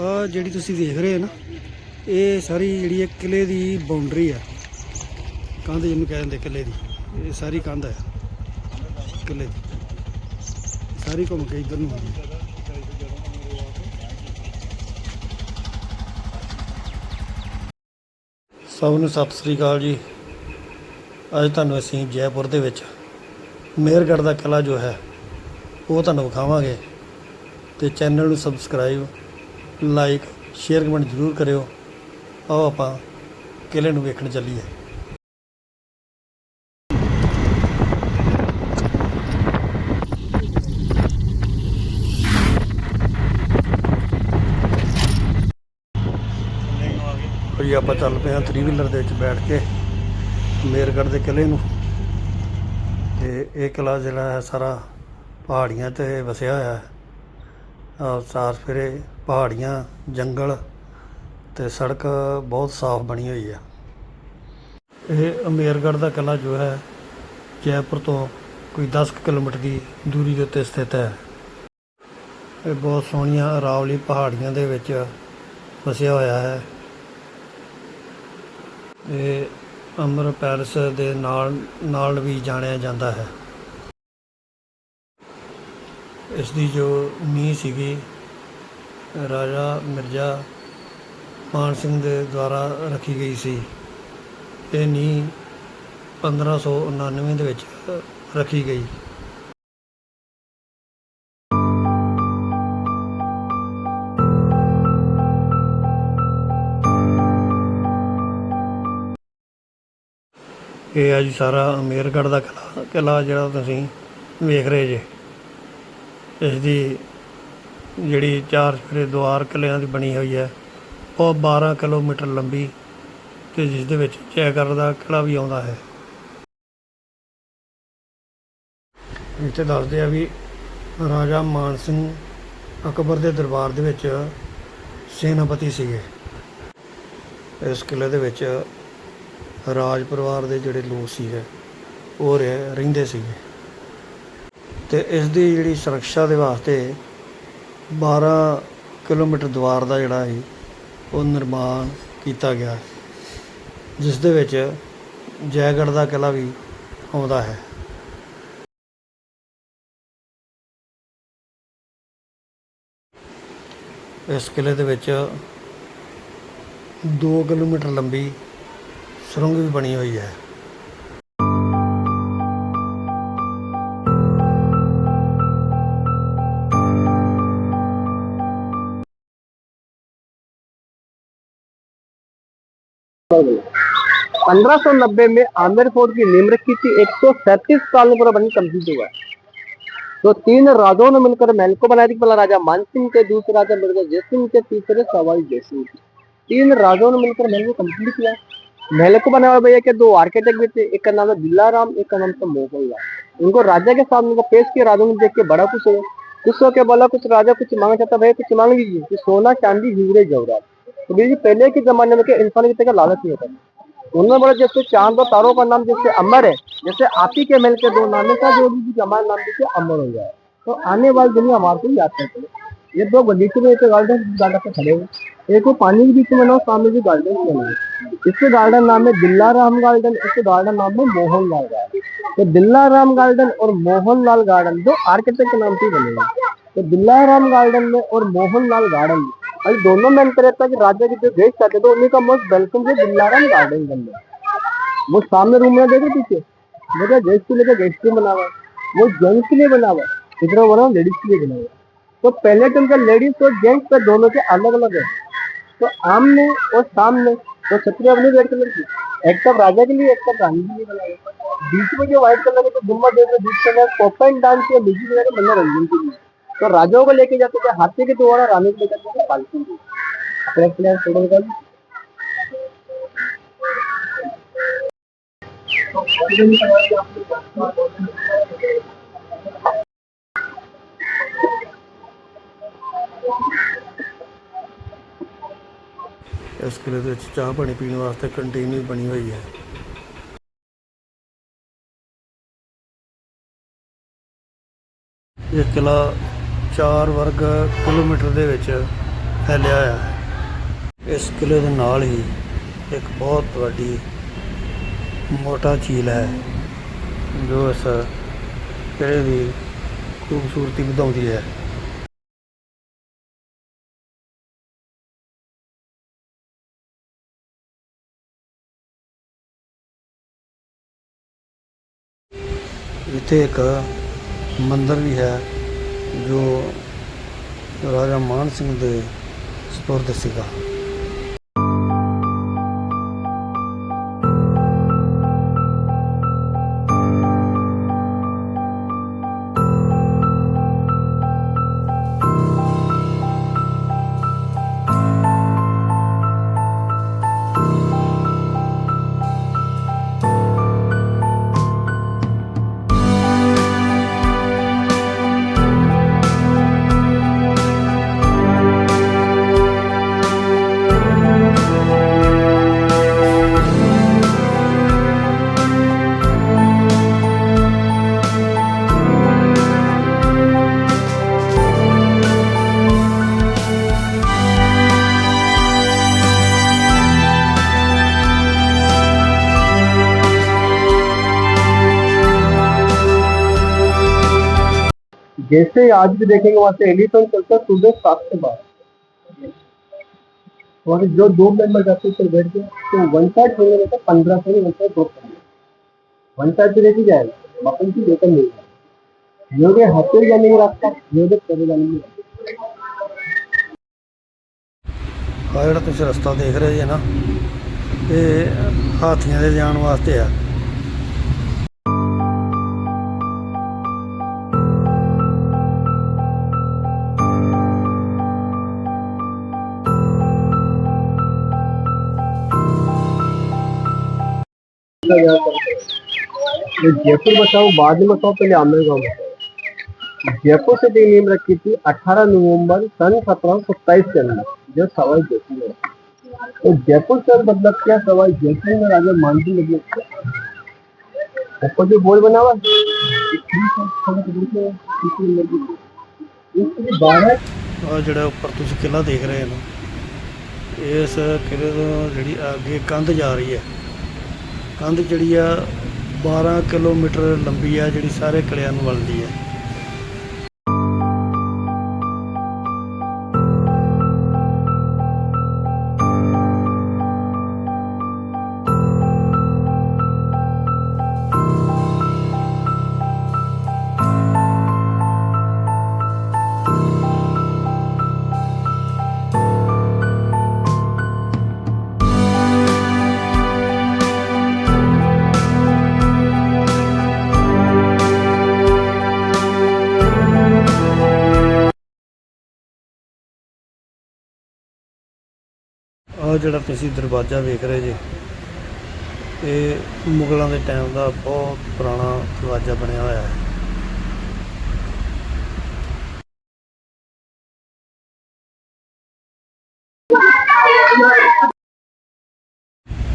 ਆ ਜਿਹੜੀ ਤੁਸੀਂ ਦੇਖ ਰਹੇ ਹੋ ਨਾ, ਇਹ ਸਾਰੀ ਜਿਹੜੀ ਹੈ ਕਿਲੇ ਦੀ ਬਾਉਂਡਰੀ ਆ। ਕੰਧ ਜਿਹਨੂੰ ਕਹਿ ਦਿੰਦੇ ਕਿਲੇ ਦੀ। ਇਹ ਸਾਰੀ ਕੰਧ ਹੈ ਕਿਲੇ ਦੀ। ਸਾਰੀ ਘੁੰਮ ਕੇ ਇਧਰ ਨੂੰ ਆਉਂਦੀ ਸਭ ਨੂੰ ਸਤਿ ਸ੍ਰੀ ਅਕਾਲ ਜੀ। ਅੱਜ ਤੁਹਾਨੂੰ ਅਸੀਂ ਜੈਪੁਰ ਦੇ ਵਿੱਚ ਮੇਰਗੜ੍ਹ ਦਾ ਕਿਲਾ ਜੋ ਹੈ, ਉਹ ਤੁਹਾਨੂੰ ਵਿਖਾਵਾਂਗੇ। ਤੇ ਚੈਨਲ ਨੂੰ ਸਬਸਕ੍ਰਾਈਬ ਲਾਈਕ ਸ਼ੇਅਰ ਕਮੈਂਟ ਜ਼ਰੂਰ ਕਰਿਓ। ਆਓ ਆਪਾਂ ਕਿਲੇ ਨੂੰ ਵੇਖਣ ਚੱਲੀਏ। ਭਈ ਆਪਾਂ ਚੱਲ ਪਏ ਹਾਂ 3 ਵੀਲਰ ਦੇ ਵਿੱਚ ਬੈਠ ਕੇ ਮੇਰਗੜ੍ਹ ਦੇ ਕਿਲੇ ਨੂੰ। ਤੇ ਇਹ ਕਿਲਾ ਜਿਹੜਾ ਹੈ ਸਾਰਾ ਪਹਾੜੀਆਂ ਤੇ ਵਸਿਆ ਹੋਇਆ ਹੈ। ਆਹ ਚਾਰ ਫਿਰੇ ਪਹਾੜੀਆਂ, ਜੰਗਲ ਅਤੇ ਸੜਕ ਬਹੁਤ ਸਾਫ਼ ਬਣੀ ਹੋਈ ਹੈ ਇਹ ਅਮੇਰਗੜ੍ਹ ਦਾ ਕਿਲਾ ਜੋ ਹੈ, ਜੈਪੁਰ ਤੋਂ ਕੋਈ 10 ਕੁ ਕਿਲੋਮੀਟਰ ਦੀ ਦੂਰੀ ਦੇ ਉੱਤੇ ਸਥਿਤ ਹੈ। ਇਹ ਬਹੁਤ ਸੋਹਣੀਆਂ ਅਰਾਵਲੀ ਪਹਾੜੀਆਂ ਦੇ ਵਿੱਚ ਵਸਿਆ ਹੋਇਆ ਹੈ। ਇਹ ਅਮਰ ਪੈਲਸ ਦੇ ਨਾਲ ਨਾਲ ਵੀ ਜਾਣਿਆ ਜਾਂਦਾ ਹੈ। ਇਸ ਦੀ ਜੋ ਨੀਂਹ ਸੀਗੀ ਰਾਜਾ ਮਿਰਜ਼ਾ ਮਾਨ ਸਿੰਘ ਦੇ ਦੁਆਰਾ ਰੱਖੀ ਗਈ ਸੀ। ਇਹ ਨੀਂਹ 1599 ਦੇ ਵਿੱਚ ਰੱਖੀ ਗਈ। ਇਹ ਆ ਜੀ ਸਾਰਾ ਅਮੇਰਗੜ੍ਹ ਦਾ ਕਿਲਾ ਕਿਲਾ ਜਿਹੜਾ ਤੁਸੀਂ ਵੇਖ ਰਹੇ ਜੇ। ਇਸ ਦੀ ਜਿਹੜੀ ਚਾਰ ਚੁਫੇਰੇ ਦੁਆਰ ਕਿਲਿਆਂ ਦੀ ਬਣੀ ਹੋਈ ਹੈ, ਉਹ 12 ਕਿਲੋਮੀਟਰ ਲੰਬੀ ਤੇ ਜਿਸ ਦੇ ਵਿੱਚ ਜੈਗਰ ਦਾ ਕਿਲਾ ਵੀ ਆਉਂਦਾ ਹੈ। ਇੱਥੇ ਦੱਸਦੇ ਆ ਵੀ ਰਾਜਾ ਮਾਨ ਸਿੰਘ ਅਕਬਰ ਦੇ ਦਰਬਾਰ ਦੇ ਵਿੱਚ ਸੈਨਾਪਤੀ ਸੀਗੇ। ਇਸ ਕਿਲੇ ਦੇ ਵਿੱਚ ਰਾਜ ਪਰਿਵਾਰ ਦੇ ਜਿਹੜੇ ਲੋਕ ਸੀਗੇ, ਉਹ ਰਹਿ- ਰਹਿੰਦੇ ਸੀਗੇ। ਤੇ ਇਸ ਦੀ ਜਿਹੜੀ ਸੁਰੱਖਿਆ ਦੇ ਵਾਸਤੇ 12 ਕਿਲੋਮੀਟਰ ਦੁਆਰ ਦਾ ਜਿਹੜਾ ਹੈ ਉਹ ਨਿਰਮਾਣ ਕੀਤਾ ਗਿਆ। ਜਿਸ ਦੇ ਵਿੱਚ ਜੈਗੜ ਦਾ ਕਿਲਾ ਵੀ ਆਉਂਦਾ ਹੈ। ਇਸ ਕਿਲੇ ਦੇ ਵਿੱਚ 2 ਕਿਲੋਮੀਟਰ ਲੰਬੀ ਸੁਰੰਗ ਵੀ ਬਣੀ ਹੋਈ ਹੈ। पंद्रह सौ नब्बे में आमिर फोर्ट की रखी थी एक सौ सैंतीस साल पूरा बनी कंप्लीट हुआ। तो तीन राजाओं ने मिलकर महल को बनाया थी। पहला राजा मान सिंह के, दूसरे राजा मिर्ज़ा जय सिंह के, तीसरे सवाई जय सिंह के। तीन राजाओं ने मिलकर महल को कंप्लीट किया। महल को बनाया भैया के दो आर्किटेक्ट भी थे। एक का नाम है बिल्लाराम, एक का नाम था मोहनलाल उनको राजा के सामने उनको पेश किया। राजाओं ने देख के बड़ा खुश हुआ खुश होकर बोला, कुछ राजा कुछ मांगना चाहता भैया, कुछ मांग लीजिए। सोना, चांदी हीरे जवरात तो भैया पहले के जमाने में इंसान की तरह लालच नहीं होता। उन्होंने बोला जैसे चाँद और तारों का नाम जैसे अमर है, जैसे आप ही के मेल के दो नाम है का जो भी हमारा नाम जैसे अमर हो जाए तो आने वाली दुनिया हमारे को याद करते हैं। ये दो बगीचे में खड़े हुए। एक वो पानी के बीच में ना सामने जो गार्डन बना है, इसके गार्डन नाम है दिल्लाराम गार्डन इसके गार्डन नाम है मोहनलाल गार्डन तो दिल्लाराम गार्डन और मोहनलाल गार्डन दो आर्किटेक्ट के नाम से बने तो दिल्लाराम गार्डन में और मोहनलाल गार्डन में अभी दोनों में अंतर रहता है कि राजा के जो गेस्ट आते तो उन्हीं का मोस्ट वेलकम है दिल्लाराम गार्डन के अंदर वो सामने रूम में देखे पीछे। देखा गेस्ट के लिए गेस्ट रूम बना हुआ वो जेंट्स के लिए बना हुआ इधर बना लेडीज़ के लिए बना हुआ तो पहले तो उनका लेडीज़ और जेंट्स का दोनों के अलग अलग है। तो आमने और सामने तो छतरी अपनी रेड कलर की। एक तरफ़ राजा के लिए, एक तरफ़ रानी के लिए बना हुआ है बीच में जो व्हाइट कलर के जो गुंबद है बीच के अंदर पोपन डांस या म्यूज़िक वगैरह मनोरंजन के लिए। तो राजाओं को लेके जाते थे, हाथी के द्वारा रानी को लेकर जाते पालतू में। अपने प्लेयर फ़ोटो निकाल। ਇਸ ਕਿਲੇ ਦੇ ਵਿੱਚ ਚਾਹ ਪਾਣੀ ਪੀਣ ਵਾਸਤੇ ਕੰਟੀਨ ਵੀ ਬਣੀ ਹੋਈ ਹੈ। ਇਹ ਕਿਲਾ 4 ਵਰਗ ਕਿਲੋਮੀਟਰ ਦੇ ਵਿੱਚ ਫੈਲਿਆ ਹੋਇਆ ਹੈ। ਇਸ ਕਿਲੇ ਦੇ ਨਾਲ ਹੀ ਇੱਕ ਬਹੁਤ ਵੱਡੀ ਮੋਟਾ ਝੀਲ ਹੈ, ਜੋ ਇਸ ਕਿਲੇ ਦੀ ਖੂਬਸੂਰਤੀ ਵਧਾਉਂਦੀ ਹੈ। ਇੱਥੇ ਇੱਕ ਮੰਦਿਰ ਵੀ ਹੈ ਜੋ ਰਾਜਾ ਮਾਨ ਸਿੰਘ ਦੇ ਸਪੁਰਦ ਸੀਗਾ। जैसे आज भी देखेंगे वहां से एलिफेंट चलता है सुबह सात के बाद और जो दो मेंबर जाते हैं बैठ के तो वन साइड होने रहता पंद्रह से वन साइड ड्रॉप करना वन साइड पे लेके जाएगा वापस की वेतन मिलेगा योगे हाथे जाने का रास्ता योगे चले जाने का रास्ता ਆ ਜਿਹੜਾ ਤੁਸੀਂ ਰਸਤਾ ਦੇਖ ਰਹੇ ਜੇ ਨਾ ਇਹ ਹਾਥੀਆਂ ਦੇ ਜਾਣ ਵਾਸਤੇ ਆ तो जयपुर बसाओ बाद में बसाओ पहले आमेर गाँव में जयपुर से टीम नीम रखी थी 18 नवंबर सन सत्रह सौ सत्ताईस के अंदर जो सवाई जयपुर में तो जयपुर से मतलब क्या सवाई जयपुर में राजा मानसिंह लगे ऊपर जो बोर्ड बना हुआ है, ये तीन सौ छब्बीस रुपये में किसी ने लगी थी। इसके बारह ਆ ਜਿਹੜਾ ਉੱਪਰ ਤੁਸੀਂ ਕਿਲਾ ਦੇਖ ਰਹੇ ਹੋ ਇਸ ਕਿਲੇ ਤੋਂ ਜਿਹੜੀ ਅੱਗੇ ਕੰਧ ਜਾ ਰਹੀ ਹੈ ਕੰਧ ਜਿਹੜੀ ਆ 12 ਕਿਲੋਮੀਟਰ ਲੰਬੀ ਆ ਜਿਹੜੀ ਸਾਰੇ ਕਿਲਿਆਂ ਨੂੰ ਵਲਦੀ ਹੈ ਆ ਜਿਹੜਾ ਤੁਸੀਂ ਦਰਵਾਜ਼ਾ ਵੇਖ ਰਹੇ ਜੇ, ਇਹ ਮੁਗਲਾਂ ਦੇ ਟਾਈਮ ਦਾ ਬਹੁਤ ਪੁਰਾਣਾ ਦਰਵਾਜ਼ਾ ਬਣਿਆ ਹੋਇਆ ਹੈ।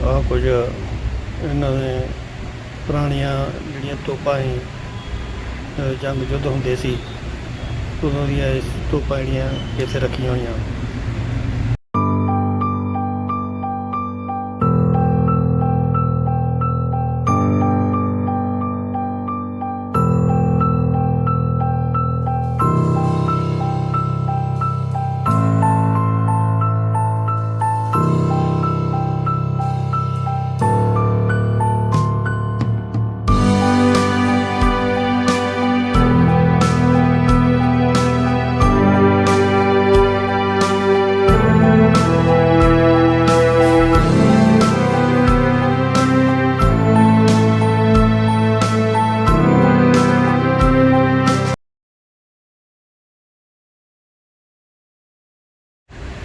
ਆ ਕੁਝ ਇਹਨਾਂ ਦੇ ਪੁਰਾਣੀਆਂ ਜਿਹੜੀਆਂ ਤੋਪਾਂ ਸੀ ਜੰਗ ਯੁੱਧ ਹੁੰਦੇ ਸੀ, ਉਦੋਂ ਦੀਆਂ ਇਹ ਤੋਪਾਂ ਜਿਹੜੀਆਂ ਇੱਥੇ ਰੱਖੀਆਂ ਹੋਈਆਂ।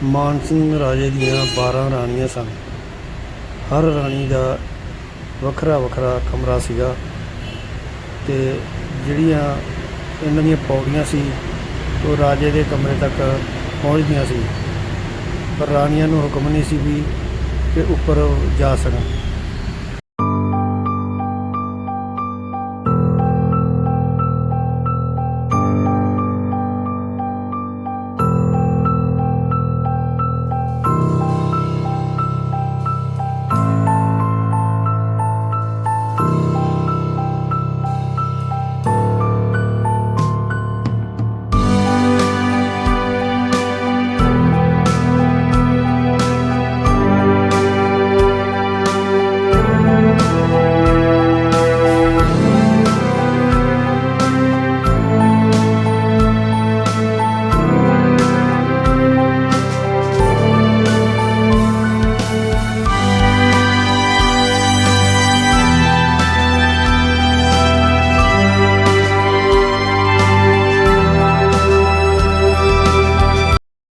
ਮਾਨ ਸਿੰਘ ਰਾਜੇ ਦੀਆਂ 12 ਰਾਣੀਆਂ ਸਨ। ਹਰ ਰਾਣੀ ਦਾ ਵੱਖਰਾ ਵੱਖਰਾ ਕਮਰਾ ਸੀਗਾ ਤੇ ਜਿਹੜੀਆਂ ਇਹਨਾਂ ਦੀਆਂ ਪੌੜੀਆਂ ਸੀ, ਉਹ ਰਾਜੇ ਦੇ ਕਮਰੇ ਤੱਕ ਪਹੁੰਚਦੀਆਂ ਸੀ। ਪਰ ਰਾਣੀਆਂ ਨੂੰ ਹੁਕਮ ਨਹੀਂ ਸੀ ਵੀ ਕਿ ਉੱਪਰ ਜਾ ਸਕਣ।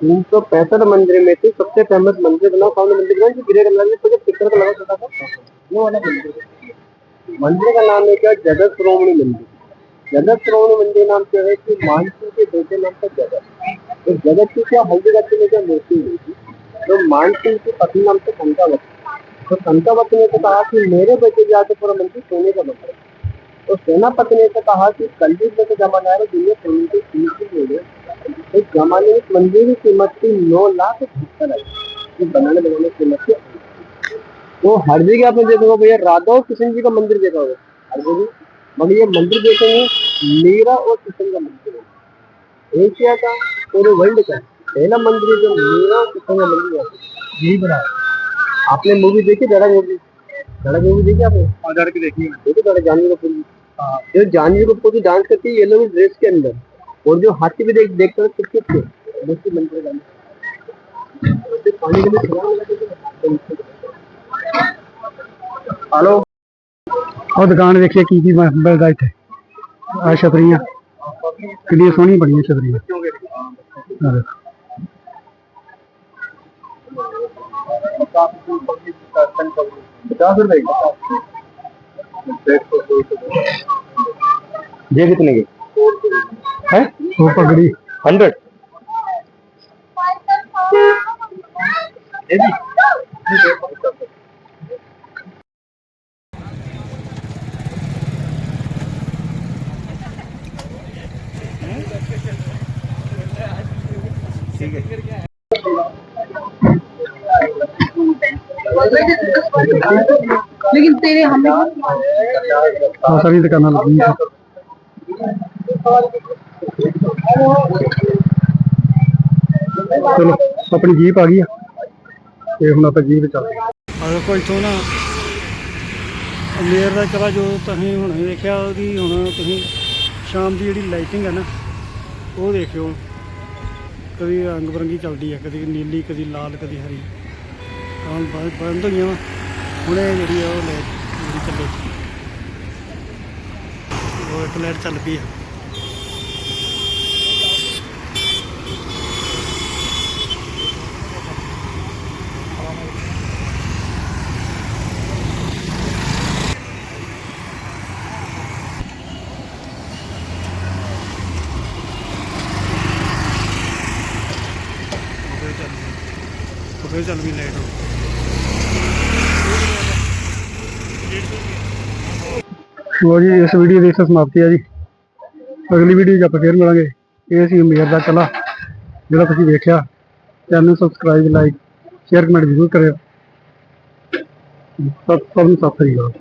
तीन सौ पैंसठ मंदिर में से सबसे फ़ेमस मंदिर बनाओ सामने मंदिर बनाओ जो ग्रेट अंदर में तो पिक्चर का लगा छोटा सा वो वाला मंदिर मंदिर का नाम है क्या? जगत श्रोमणी मंदिर। जगत श्रोमणी मंदिर नाम क्या है कि मानसिंह के बेटे नाम का जगत। तो जगत की क्या हल्दी गति में क्या मूर्ति हुई थी। तो मानसिंह की पत्नी नाम से कंकावती। तो कंकावती ने तो कहा कि मेरे बेटे जाके पूरा मंदिर सोने का मंदिर है। तो सेनापति ने तो कहा कि कलयुग में तो जमाना है दुनिया सोने की कीमत ले ले इस जमाने में मंदिर की कीमत थी नौ लाख बहत्तर हज़ार। ये बनाने बनाने की कीमत थी। तो हर जगह आपने देखा होगा भैया राधा और कृष्ण जी का मंदिर देखा होगा। हर जगह मगर ये मंदिर देखेंगे मीरा और कृष्ण का मंदिर है। एशिया का पूरे वर्ल्ड का पहला मंदिर जो मीरा और कृष्ण का मंदिर है। यही बना है। आपने मूवी देखी धड़क मूवी? धड़क मूवी देखी आपने? धड़क की देखी देखी धड़क जानवी कपूर की हाँ, जो जानवी ग्रुप को तो डांस करती है येलो ड्रेस के अंदर। और जो हाथी भी देख देखते हैं किस कुछ के मुस्लिम मंदिर का तो हेलो? और दुकान देखिए की की बलदाई थे। आ छतरियाँ। कितनी सोहनी बनी छतरियाँ। पचास रुपए ये कितने के? है? वो पगड़ी। हंड्रेड ठीक है। लेकिन तेरे हमें ਆ ਸਾਰੀ ਦੁਕਾਨਾਂ ਲੱਗੀਆਂ ਚਲੋ ਆਪਣੀ ਜੀਪ ਆ ਗਈ ਆ ਤੇ ਹੁਣ ਆਪਾਂ ਜੀਪ ਚੱਲਦੇ ਆ ਕੋਈ ਤੋਂ ਨਾ ਮੇਰ ਦਾ ਕਰਾ ਜੋ ਤੁਸੀਂ ਹੁਣ ਵੇਖਿਆ ਉਹਦੀ ਹੁਣ ਤੁਸੀਂ ਸ਼ਾਮ ਦੀ ਜਿਹੜੀ ਲਾਈਟਿੰਗ ਹੈ ਨਾ ਉਹ ਦੇਖਿਓ ਕਦੀ ਰੰਗ ਬਰੰਗੀ ਚੱਲਦੀ ਆ ਕਦੀ ਨੀਲੀ ਕਦੀ ਲਾਲ ਕਦੀ ਹਰੀ ਹੁਣ ਬੰਦ ਬੰਦ ਹੋਈਆਂ ਵਾ ਹੁਣੇ ਜਿਹੜੀ ਉਹ ਲਾਈਟ ਜਿਹੜੀ ਚੱਲੇ। ਉਹ ਇੱਕ ਲਾਈਟ ਚੱਲ ਪਈ ਆ। ਫਿਰ ਚੱਲ ਉਹ ਵੀ ਲਾਈਟ ਹੋ ਲੋ ਜੀ, ਇਸ ਵੀਡੀਓ ਦੀ ਇੱਥੇ ਸਮਾਪਤੀ ਹੈ ਜੀ। ਅਗਲੀ ਵੀਡੀਓ 'ਚ ਆਪਾਂ ਫੇਰ ਮਿਲਾਂਗੇ। ਇਹ ਸੀ ਉਮੀਦ ਦਾ ਚਲਾ ਜਿਹੜਾ ਤੁਸੀਂ ਵੇਖਿਆ। ਚੈਨਲ ਨੂੰ ਸਬਸਕ੍ਰਾਈਬ ਲਾਈਕ ਸ਼ੇਅਰ ਕਮੈਂਟ ਜ਼ਰੂਰ ਕਰਿਓ। ਸਭ ਸਭ ਨੂੰ ਸਤਿ ਸ੍ਰੀ ਅਕਾਲ।